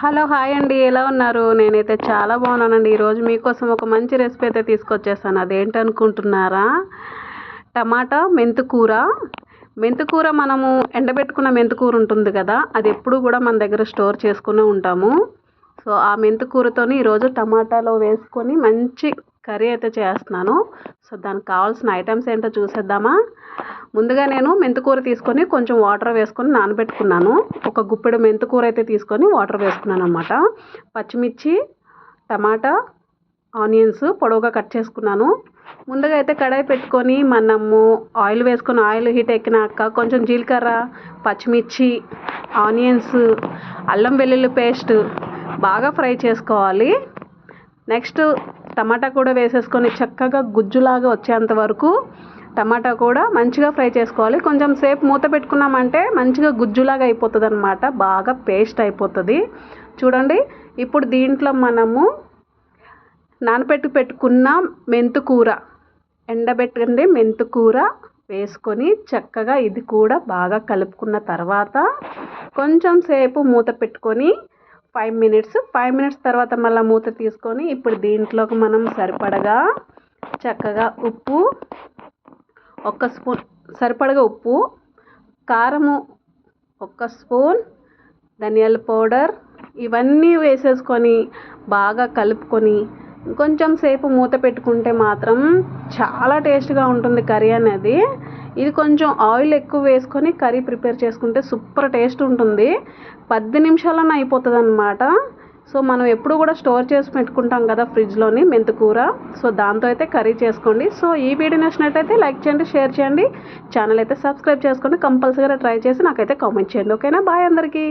Hello hi అండి. ఎలా ఉన్నారు? నేనైతే చాలా బాగున్నానండి. ఈరోజు మీకోసం ఒక మంచి రెసిపీ అయితే తీసుకొచ్చేసాను అదేంటనుకుంటున్నారా? టమాటా మెంతుకూర. మెంతుకూర మనము ఎండబెట్టుకున్న మెంతుకూర ఉంటుంది కదా అది ఎప్పుడు కూడా మన దగ్గర స్టోర్ చేసుకునే ఉంటాము. సో ఆ మెంతుకూరతోని ఈరోజు టమాటాలో వేసుకొని మంచి కర్రీ అయితే చేస్తున్నాను. సో దానికి కావాల్సిన ఐటమ్స్ ఏంటో చూసేద్దామా? ముందుగా నేను మెంతుకూర తీసుకొని కొంచెం వాటర్ వేసుకొని నానబెట్టుకున్నాను. ఒక గుప్పెడు మెంతుకూర అయితే తీసుకొని వాటర్ వేసుకున్నాను అనమాట పచ్చిమిర్చి టమాటా ఆనియన్స్ పొడవుగా కట్ చేసుకున్నాను. ముందుగా అయితే కడాయి పెట్టుకొని మనము ఆయిల్ వేసుకొని ఆయిల్ హీట్ ఎక్కినాక కొంచెం జీలకర్ర పచ్చిమిర్చి ఆనియన్స్ అల్లం వెల్లుల్లి పేస్ట్ బాగా ఫ్రై చేసుకోవాలి. నెక్స్ట్ టమాటా కూడా వేసేసుకొని చక్కగా గుజ్జులాగా వచ్చేంత వరకు టమాటా కూడా మంచిగా ఫ్రై చేసుకోవాలి. కొంచెం సేపు మూత పెట్టుకున్నామంటే మంచిగా గుజ్జులాగా అయిపోతుంది అనమాట బాగా పేస్ట్ అయిపోతుంది. చూడండి ఇప్పుడు దీంట్లో మనము నానబెట్టి పెట్టుకున్న మెంతుకూర ఎండబెట్టుకుంది మెంతుకూర వేసుకొని చక్కగా ఇది కూడా బాగా కలుపుకున్న తర్వాత కొంచెం సేపు మూత పెట్టుకొని ఫైవ్ మినిట్స్ ఫైవ్ మినిట్స్ తర్వాత మళ్ళీ మూత తీసుకొని ఇప్పుడు దీంట్లోకి మనం సరిపడగా చక్కగా ఉప్పు ఒక స్పూన్ సరిపడగా ఉప్పు కారము ఒక స్పూన్ ధనియాల పౌడర్ ఇవన్నీ వేసేసుకొని బాగా కలుపుకొని కొంచెం సేపు మూత పెట్టుకుంటే మాత్రం చాలా టేస్ట్గా ఉంటుంది కర్రీ అనేది. ఇది కొంచెం ఆయిల్ ఎక్కువ వేసుకొని కర్రీ ప్రిపేర్ చేసుకుంటే సూపర్ టేస్ట్ ఉంటుంది. పది నిమిషాలను అయిపోతుంది అనమాట సో మనం ఎప్పుడు కూడా స్టోర్ చేసి పెట్టుకుంటాం కదా ఫ్రిడ్జ్లోని మెంతుకూర సో దాంతో అయితే కర్రీ చేసుకోండి. సో ఈ వీడియో నచ్చినట్టయితే లైక్ చేయండి షేర్ చేయండి. ఛానల్ అయితే సబ్స్క్రైబ్ చేసుకోండి కంపల్సరీగా ట్రై చేసి నాకైతే కామెంట్ చేయండి. ఓకేనా? బాయ్ అందరికీ.